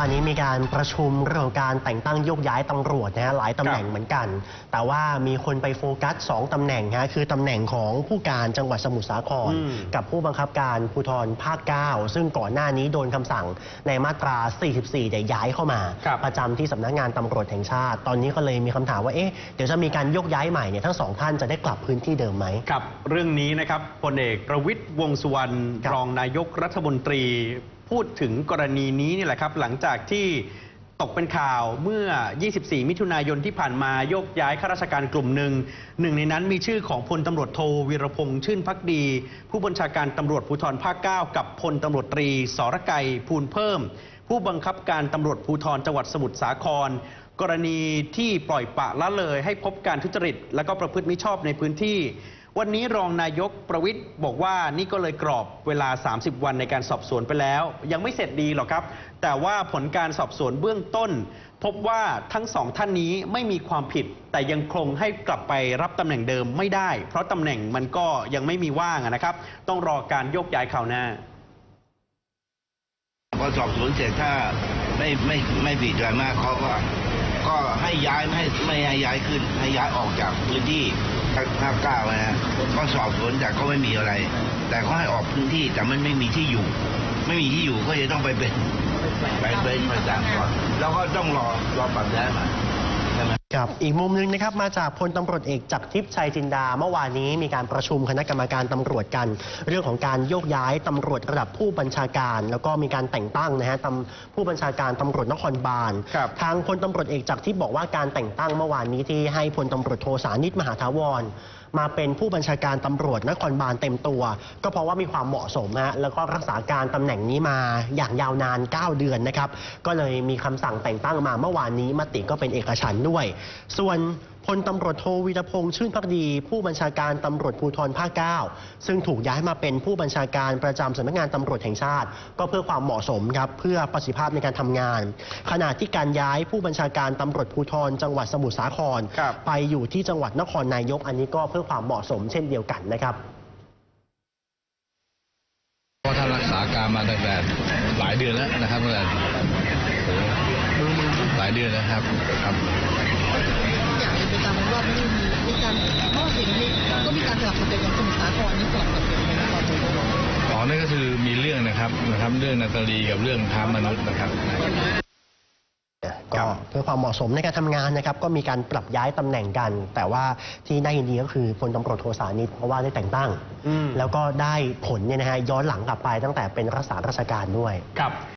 วานนี้มีการประชุมเรื่องของการแต่งตั้งโยกย้ายตำรวจนะฮะหลายตำแหน่งเหมือนกัน แต่ว่ามีคนไปโฟกัส 2ตำแหน่งฮะคือตำแหน่งของผู้การจังหวัดสมุทรสาครอืมกับผู้บังคับการภูธรภาค 9 ซึ่งก่อนหน้านี้โดนคำสั่งในมาตรา 44เดี๋ยวย้ายเข้ามาครับประจำที่สำนักงานตำรวจแห่งชาติ ตอนนี้ก็เลยมีคำถามว่าเอ๊ะเดี๋ยวจะมีการโยกย้ายใหม่เนี่ยทั้งสองท่านจะได้กลับพื้นที่เดิมไหมกับเรื่องนี้นะครับพลเอกประวิตยวงษ์สุวรรณครับรองนายกรัฐมนตรี พูดถึงกรณีนี้นี่แหละครับ หลังจากที่ตกเป็นข่าวเมื่อ 24 มิถุนายนที่ผ่านมาโยกย้ายข้าราชการกลุ่มหนึ่ง หนึ่งในนั้นมีชื่อของพลตำรวจโทวีรพงษ์ชื่นพักดี ผู้บัญชาการตำรวจภูธรภาค 9 กับพลตำรวจตรีสรไกรภูลเพิ่ม ผู้บังคับการตำรวจภูธรจังหวัดสมุทรสาคร กรณีที่ปล่อยปะละเลยให้พบการทุจริต และก็ประพฤติมิชอบในพื้นที่ วันนี้รองนายกประวิทย์บอกว่านี่ก็เลยกรอบเวลา 30 วันในการสอบสวนไปแล้ว ยังไม่เสร็จดีหรอกครับ แต่ว่าผลการสอบสวนเบื้องต้น พบว่าทั้งสองท่านนี้ไม่มีความผิด แต่ยังคงให้กลับไปรับตำแหน่งเดิมไม่ได้ เพราะตำแหน่งมันก็ยังไม่มีว่างนะครับ ต้องรอการโยกย้ายข่าวหน้าพอสอบสวนเสร็จถ้าไม่ไม่ไม่ผิดอะไรมากเขาก็ก็ให้ย้ายไม่ให้ไม่ให้ย้ายขึ้นให้ย้ายออกจากพื้นที่ ภาคเก้านะฮะก็สอบสวนแต่ก็ไม่มีอะไร แต่เขาให้ออกพื้นที่แต่มันไม่มีที่อยู่ ไม่มีที่อยู่ก็จะต้องไปเป็นไปเป็นประจำก่อนแล้วก็ต้องรอรอปรับย้ายมาใหม ครับอีกมุมหนึงนะครับมาจากพลตำรวจเอกจักรทิพย์ชัยจินดาเมื่อวานนี้มีการประชุมคณะกรรมการตำรวจกัน เรื่องของการโยกย้ายตำรวจระดับผู้บัญชาการ แล้วก็มีการแต่งตั้งนะฮะตำผู้บัญชาการตำรวจนครบาลครับทางพลตำรวจเอกจักรทิพย์บอกว่าการแต่งตั้งเมื่อวานนี้ที่ให้พลตำรวจโทสานิตมหาธาวรมาเป็นผู้บัญชาการตำรวจนครบาลเต็มตัว ก็เพราะว่ามีความเหมาะสมฮะแล้วก็รักษาการตำแหน่งนี้มาอย่างยาวนาน 9 เดือนนะครับ ก็เลยมีคำสั่งแต่งตั้งมาเมื่อวานนี้มติก็เป็นเอกฉันท์ด้วย ส่วนพลตำรวจโทวีรพงษ์ชื่นพักดี ผู้บัญชาการตำรวจภูธรภาค9ซึ่งถูกย้ายมาเป็นผู้บัญชาการประจำสำนักงานตำรวจแห่งชาติ ก็เพื่อความเหมาะสมครับเพื่อประสิทธิภาพในการทำงาน ขณะที่การย้ายผู้บัญชาการตำรวจภูธรจังหวัดสมุทรสาครครับไปอยู่ที่จังหวัดนครนายกอันนี้ก็เพื่อความเหมาะสมเช่นเดียวกันนะครับเพราะท่านรักษาการมาตั้งแต่หลายเดือนแล้วนะครับตั้งแต่หลายเดือนแล้วครับครับอย่างเป็นประจำว่าไม่ได้มีมีการเพราะว่าสิ่งนี้ก็มีการสลับสับเปลี่ยนอย่างสมุทรสาครนี่สลับสับเปลี่ยนกันตอนนี้อ๋อนั่นก็คือมีเรื่องนะครับนะครับ เรื่องนาตาลีกับเรื่องค้ามนุษย์นะครับ ก็เพื่อความเหมาะสมในการทำงานนะครับก็มีการปรับย้ายตำแหน่งกัน แต่ว่าที่น่ายินดีก็คือพลตำรวจโทสานิตเพราะว่าได้แต่งตั้งอืมแล้วก็ได้ผลเนี่ยนะฮะย้อนหลังกลับไปตั้งแต่เป็นรักษาราชการด้วยครับ